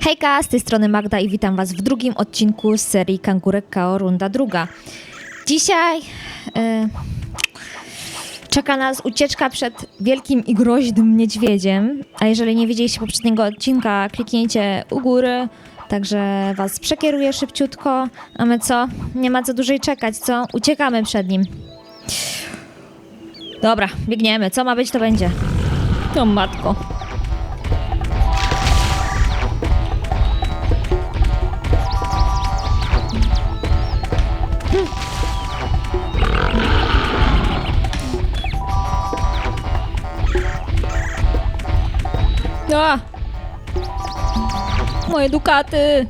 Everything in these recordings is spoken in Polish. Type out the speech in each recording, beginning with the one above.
Hejka, z tej strony Magda i witam Was w drugim odcinku z serii Kangurek KO Runda Druga. Dzisiaj e, czeka nas ucieczka przed wielkim i groźnym niedźwiedziem, a jeżeli nie widzieliście poprzedniego odcinka, kliknijcie u góry, także Was przekieruję szybciutko, a my co? Nie ma co dłużej czekać, co? Uciekamy przed nim. Dobra, biegniemy, co ma być to będzie. O matko. Moje dukaty!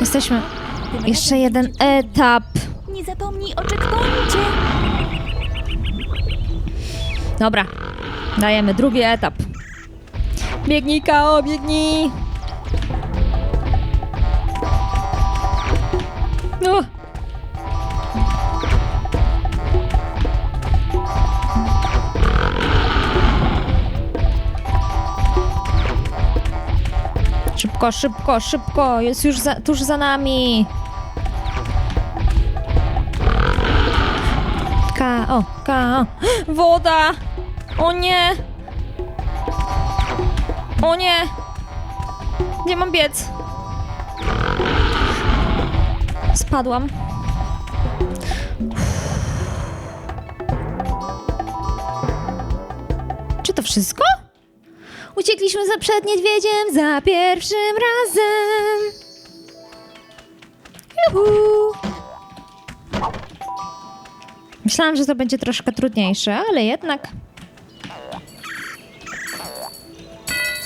Jesteśmy. Jeszcze jeden etap. Nie zapomnij o checkpoincie. Dobra. Dajemy drugi etap. Biegnij, Kao, biegnij! No. Szybko, szybko, szybko! Jest już za, tuż za nami! K.O. K.O. Woda! O nie! O nie! Gdzie mam biec? Spadłam. Czy to wszystko? Uciekliśmy za przed niedźwiedziem za pierwszym razem. Juhu! Myślałam, że to będzie troszkę trudniejsze, ale jednak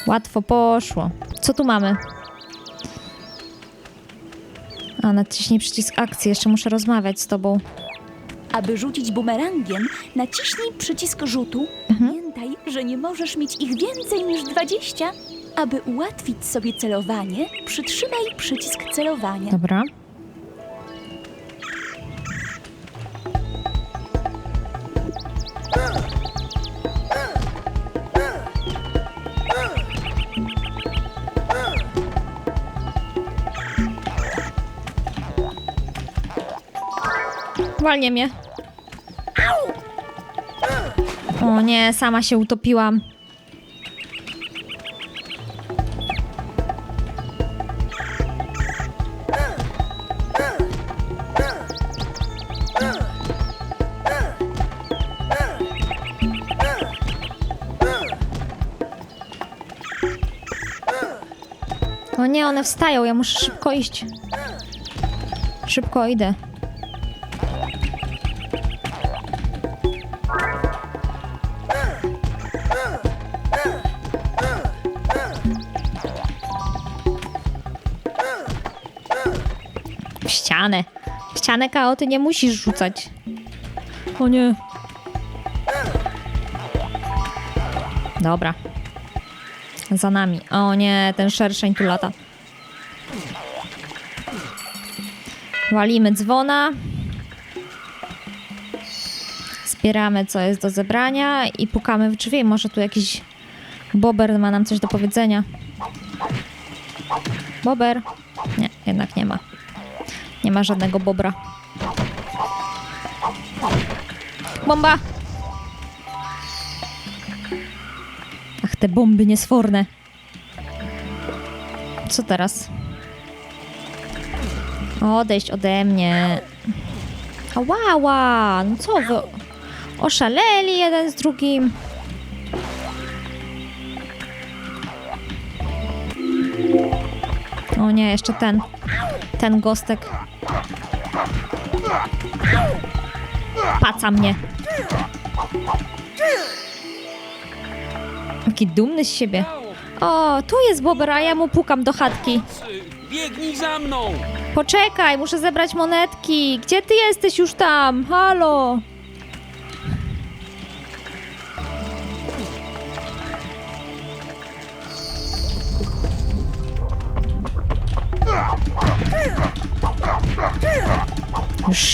łatwo poszło. Co tu mamy? A, naciśnij przycisk akcji. Jeszcze muszę rozmawiać z tobą. Aby rzucić bumerangiem, naciśnij przycisk rzutu. Mhm. Że nie możesz mieć ich więcej niż 20. Aby ułatwić sobie celowanie, przytrzymaj przycisk celowania. Dobra. Walnie mnie. O nie, sama się utopiłam. O nie, one wstają, ja muszę szybko iść. Szybko idę. Ścianę. W ścianę nie musisz rzucać. O nie. Dobra. Za nami. O nie, ten szerszeń tu lata. Walimy dzwona. Zbieramy, co jest do zebrania i pukamy w drzwi. Może tu jakiś bober ma nam coś do powiedzenia. Bober? Nie, jednak nie ma. Nie ma żadnego bobra. Bomba! Ach, te bomby niesforne. Co teraz? Odejść ode mnie. Ała, no co wy? Oszaleli jeden z drugim. O nie, jeszcze ten. Ten gostek. Paca mnie. Jaki dumny z siebie. O, tu jest Bober, a ja mu pukam do chatki. Biegnij za mną! Poczekaj, muszę zebrać monetki. Gdzie ty jesteś już tam? Halo?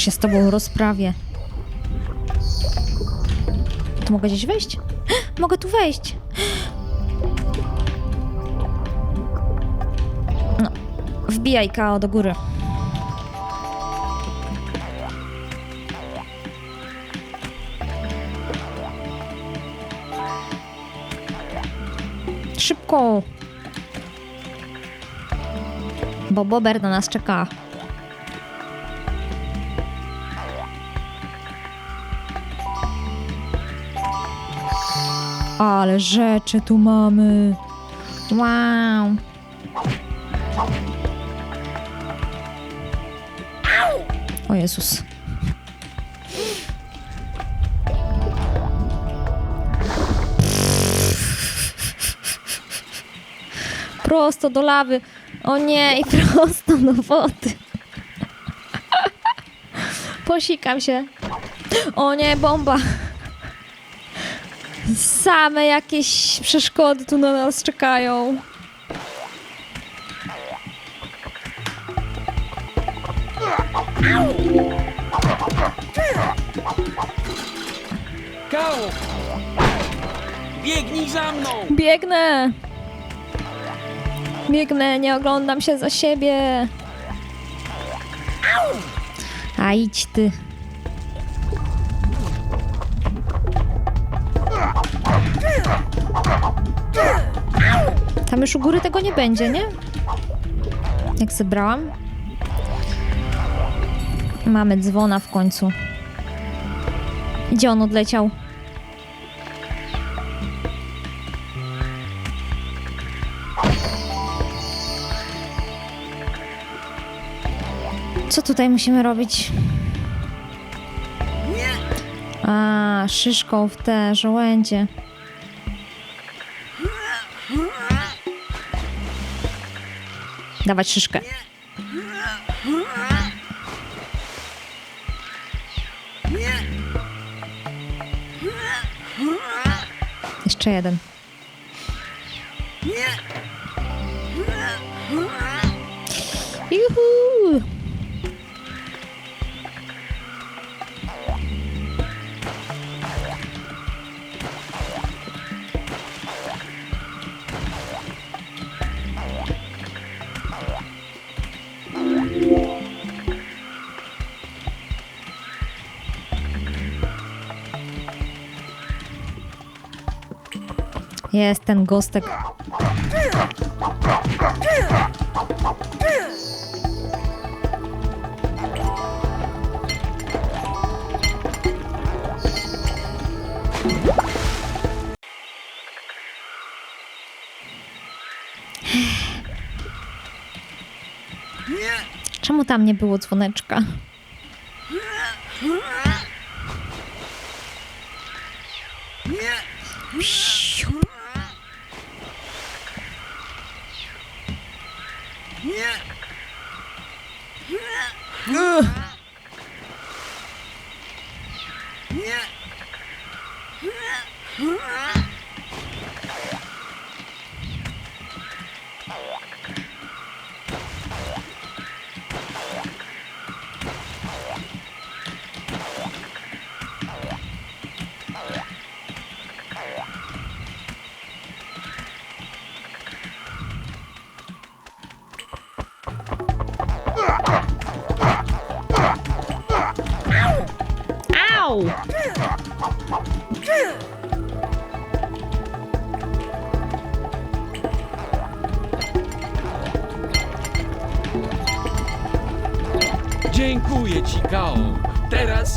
Się z tobą rozprawię. tu mogę gdzieś wejść? Mogę tu wejść. No, wbijaj KO do góry. Szybko! Bo Bober na nas czeka. Ale rzeczy tu mamy. Wow. O Jezus. Prosto do lawy. O nie, i prosto do wody. Posikam się. O nie, bomba. Same jakieś przeszkody tu na nas czekają. Kao! Biegnij za mną! Biegnę! Biegnę, nie oglądam się za siebie. A idź ty. Tam już u góry tego nie będzie, nie? Jak zebrałam. Mamy dzwona w końcu. Gdzie on odleciał? Co tutaj musimy robić? A, szyszką w te żołędzie. Dawać szyszkę. Jeszcze jeden. Jest ten gostek. Czemu tam nie było dzwoneczka? Psiu.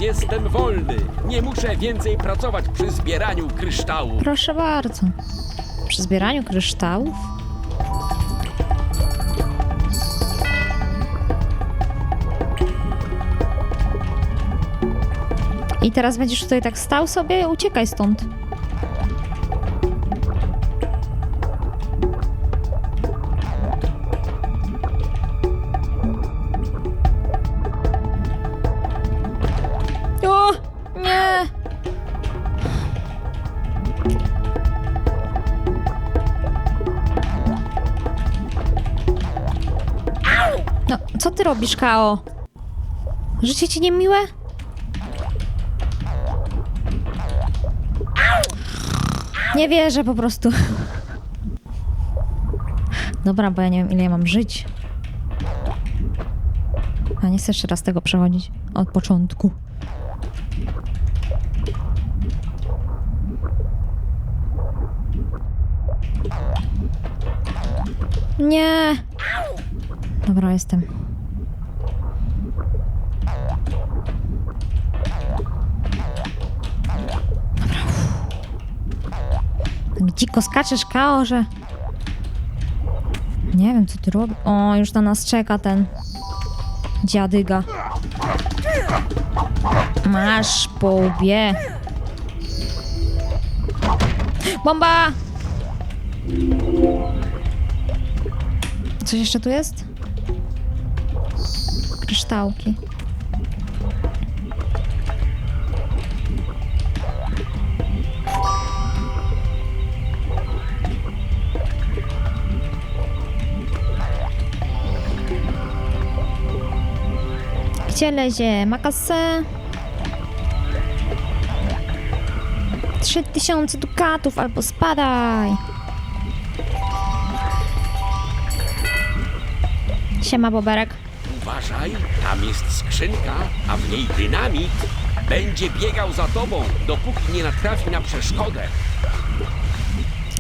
Jestem wolny! Nie muszę więcej pracować przy zbieraniu kryształu. Proszę bardzo. Przy zbieraniu kryształów? I teraz będziesz tutaj tak stał sobie? Uciekaj stąd. Ty robisz, Kao? Życie ci niemiłe? Nie wierzę po prostu. Dobra, bo ja nie wiem, ile ja mam żyć. A nie chcę jeszcze raz tego przechodzić od początku. Nie! Dobra, jestem. Dziko skaczesz, Kao, że... Nie wiem, co ty robisz. O, już na nas czeka ten... Dziadyga. Masz po łbie. Bomba! Coś jeszcze tu jest? Kryształki. Gdzie lezie? Makasę? 3000 dukatów albo spadaj. Siema, Boberek. Uważaj, tam jest skrzynka, a w niej dynamit. Będzie biegał za tobą, dopóki nie natrafi na przeszkodę.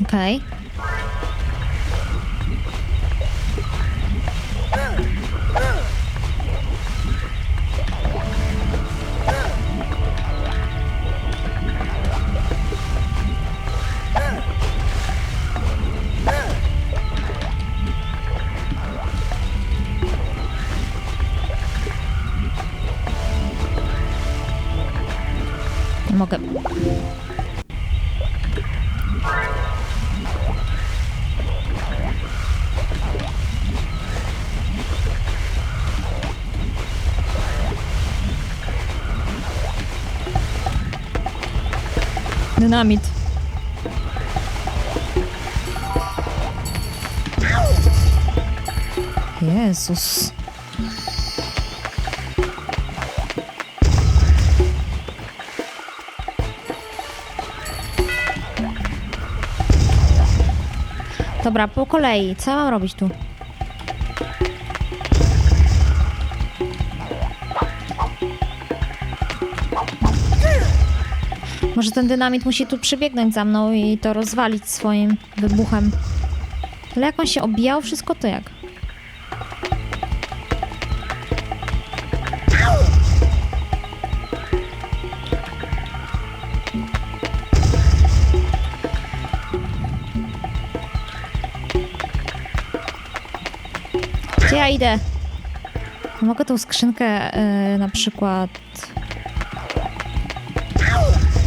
Okej. Nie Dynamit. Jezus. Dobra, po kolei. Co mam robić tu? Może ten dynamit musi tu przybiegnąć za mną i to rozwalić swoim wybuchem. Ale jak on się obijał, wszystko to jak? Gdzie ja idę? Mogę tą skrzynkę y, na przykład...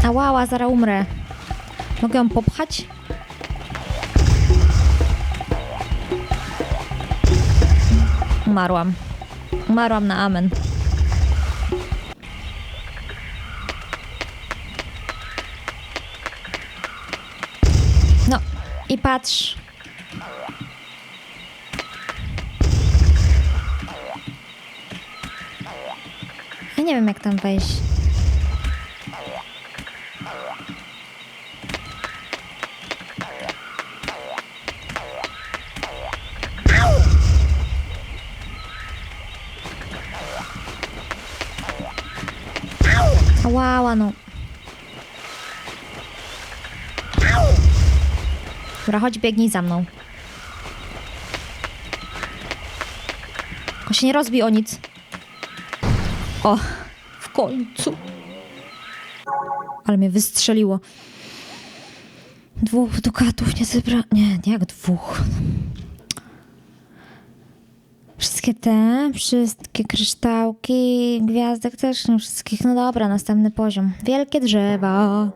Ałała, zaraz umrę. Mogę ją popchać? Umarłam. Umarłam na amen. No i patrz. Nie wiem jak tam wejść. Ałała, no. Dobra, chodź, biegnij za mną. Tylko się nie rozbij o nic. O, w końcu. Ale mnie wystrzeliło. Dwóch dukatów nie zebra... Nie, jak dwóch? Wszystkie te, wszystkie kryształki, gwiazdek też, nie wszystkich. No dobra, następny poziom. Wielkie drzewa.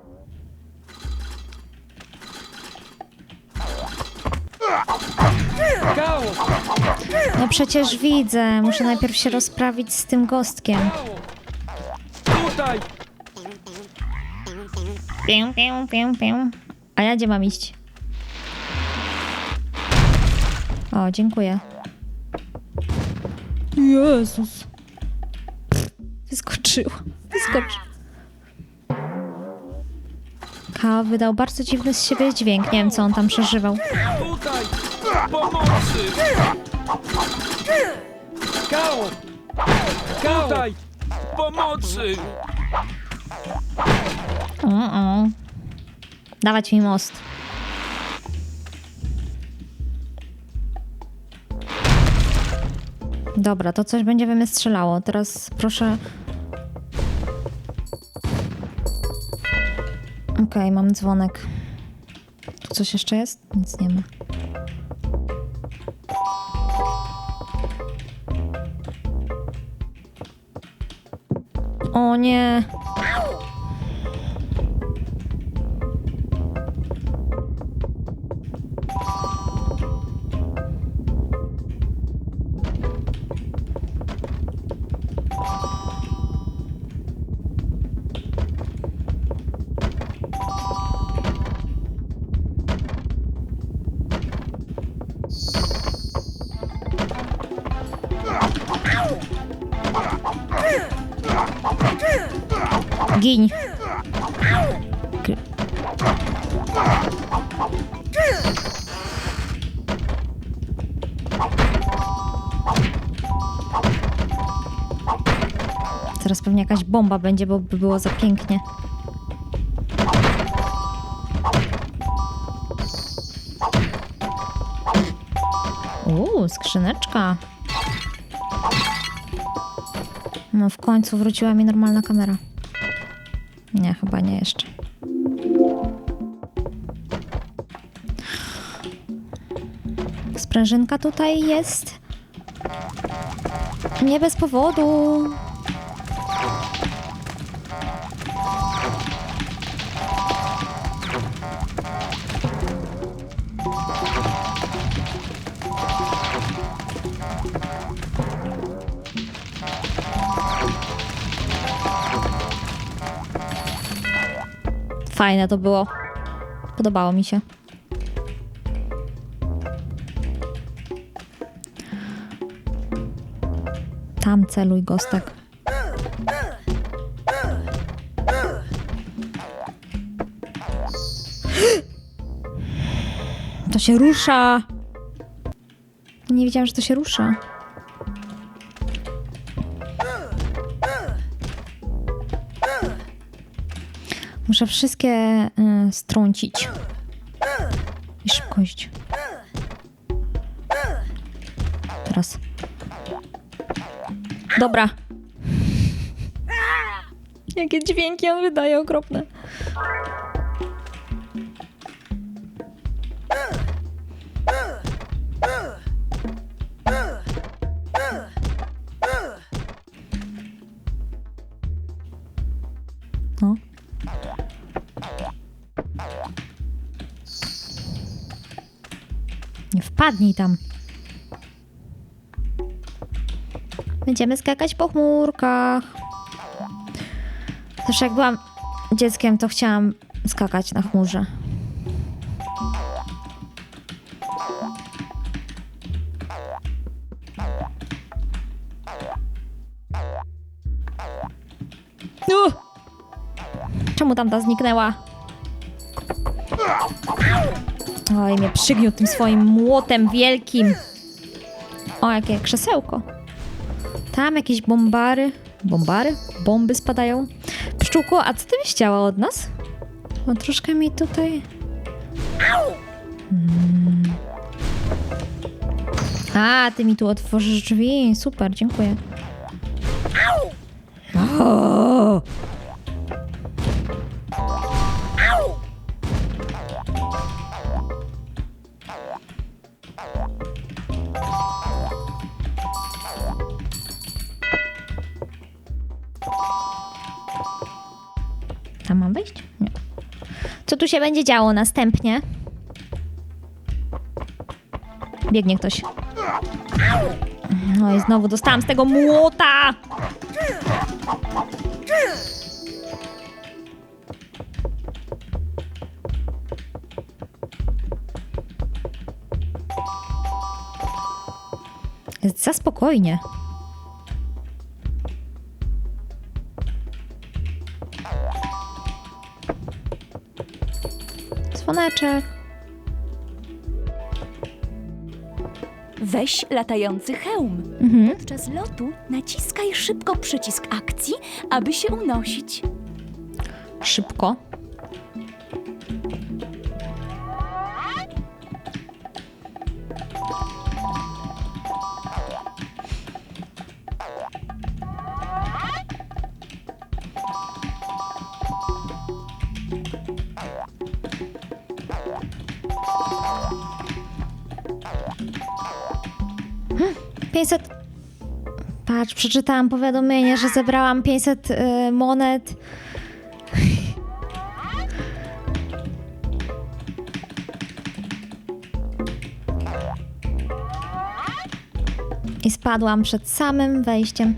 No przecież widzę, muszę najpierw się rozprawić z tym gostkiem. Tutaj! Pię, pię, pię, pię. A ja gdzie mam iść? O, dziękuję. Jezus. Wyskoczyła. Wyskoczy. Kao wydał bardzo dziwny z siebie dźwięk. Nie wiem, co on tam przeżywał. Tutaj! Pomocy! Kał! Tutaj! Pomocy! O, o. Dawać mi most. Dobra, to coś będzie we mnie strzelało. Teraz proszę. Okej, mam dzwonek. Tu coś jeszcze jest? Nic nie ma. O nie. Gin. Teraz pewnie jakaś bomba będzie, bo by było za pięknie. Uuu, skrzyneczka. No w końcu wróciła mi normalna kamera. Nie, chyba nie jeszcze. Sprężynka tutaj jest. Nie bez powodu. Fajne to było. Podobało mi się. Tam celuj, Gostek. To się rusza. Nie wiedziałam, że to się rusza. Muszę wszystkie y, strącić. I szybkość. Teraz. Dobra. Jakie dźwięki on wydaje okropne. No. Wpadnij tam. Będziemy skakać po chmurkach. Zawsze jak byłam dzieckiem, to chciałam skakać na chmurze. Uh! Czemu tamta zniknęła? Oj, mnie przygniótł tym swoim młotem wielkim. O, jakie krzesełko. Tam jakieś bombary. Bombary? Bomby spadają. Pszczółko, a co ty byś chciała od nas? Bo troszkę mi tutaj... Hmm. A, ty mi tu otworzysz drzwi. Super, dziękuję. O! Się będzie działo następnie? Biegnie ktoś. No i znowu dostałam z tego młota! Za spokojnie. Weź latający hełm. Mhm. Podczas lotu naciskaj szybko przycisk akcji, aby się unosić. Szybko. Patrz, przeczytałam powiadomienie, że zebrałam 500 y, monet. I spadłam przed samym wejściem.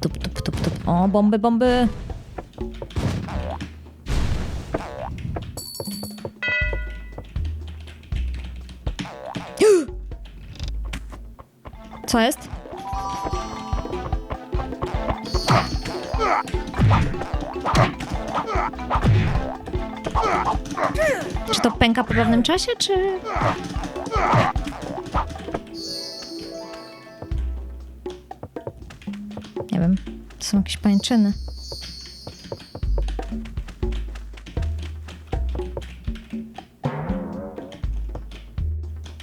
Tup, tup, tup, tup. O, bomby, bomby. Co jest? Czy to pęka po pewnym czasie, czy... Nie wiem. To są jakieś pańczyny.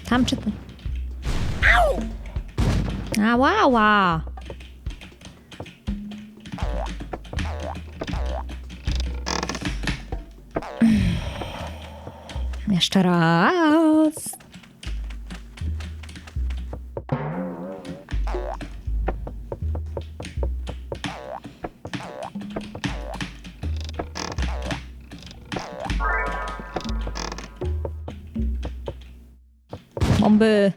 Tam czy ty? Ała! Jeszcze raz. Bomby.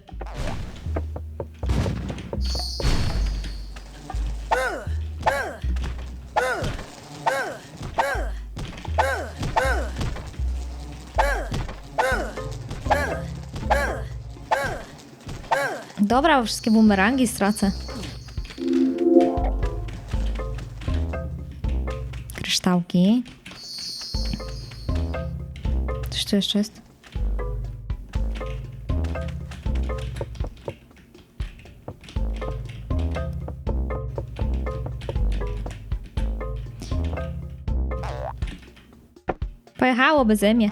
Dobra, bo wszystkie bumerangi stracę. Kryształki. Coś tu jeszcze jest? Pojechało beze mnie.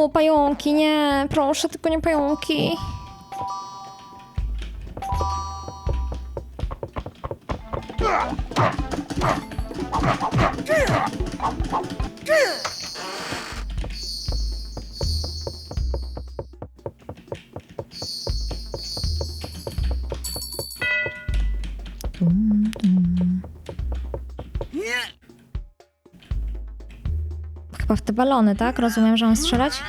Fu, pająki, nie, proszę, tylko nie pająki. Tum, tum. Chyba w te balony, tak? Rozumiem, że mam strzelać?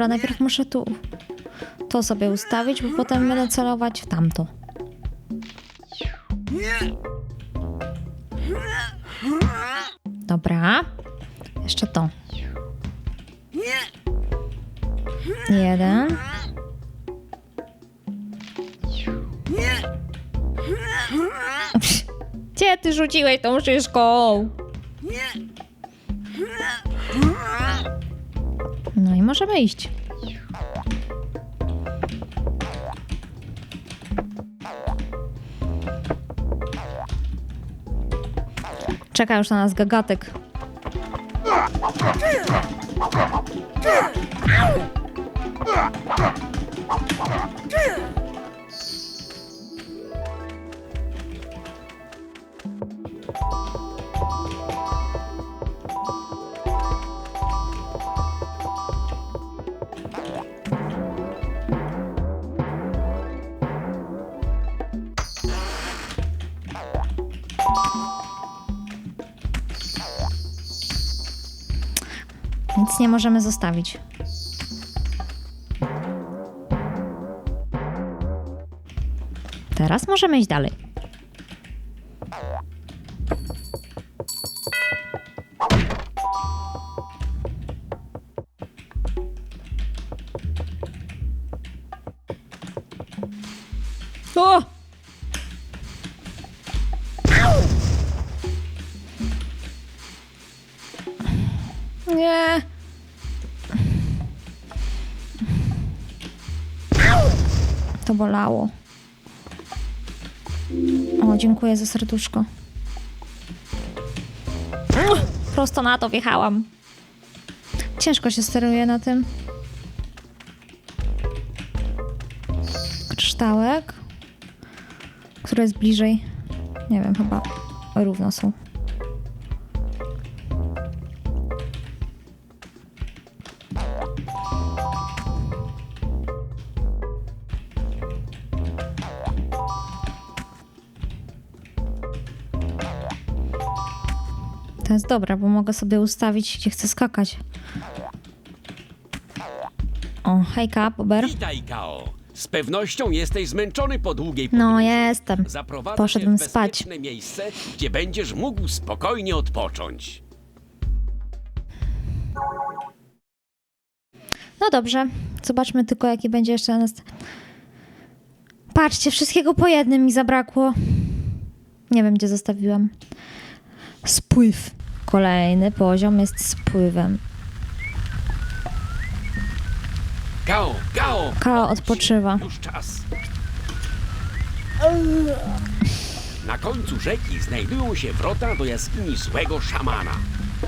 Dobra, najpierw muszę tu to sobie ustawić, bo potem będę celować w tamto. Dobra. Jeszcze to. Jeden. Gdzie ty rzuciłeś tą szyszką? I możemy iść. Czeka już na nas gagatek. Nic nie możemy zostawić. Teraz możemy iść dalej. Bolało. O, dziękuję za serduszko. Prosto na to wjechałam. Ciężko się steruje na tym. Kryształek. Który jest bliżej? Nie wiem, chyba równo są. Dobre, bo mogę sobie ustawić, gdzie chcę skakać. O, hejka, Bober. Witaj, Kao. Z pewnością jesteś zmęczony po długiej No, podróży. jestem. Zaprowadzę Poszedłem cię w spać. bezpieczne miejsce, gdzie będziesz mógł spokojnie odpocząć. No dobrze, zobaczmy tylko, jaki będzie jeszcze nas. Patrzcie, wszystkiego po jednym mi zabrakło. Nie wiem, gdzie zostawiłam. Spływ. Kolejny poziom jest spływem. Kao, Kao! Kao odpoczywa. Już czas. Na końcu rzeki znajdują się wrota do jaskini złego szamana.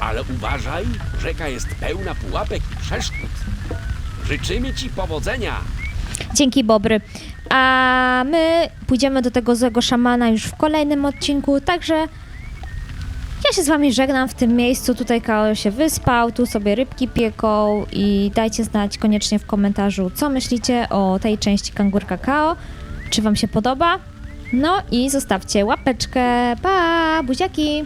Ale uważaj, rzeka jest pełna pułapek i przeszkód. Życzymy ci powodzenia. Dzięki, Bobry. A my pójdziemy do tego złego szamana już w kolejnym odcinku, także ja się z wami żegnam w tym miejscu. Tutaj Kao się wyspał, tu sobie rybki pieką i dajcie znać koniecznie w komentarzu, co myślicie o tej części Kangurka Kao. Czy wam się podoba? No i zostawcie łapeczkę. Pa! Buziaki!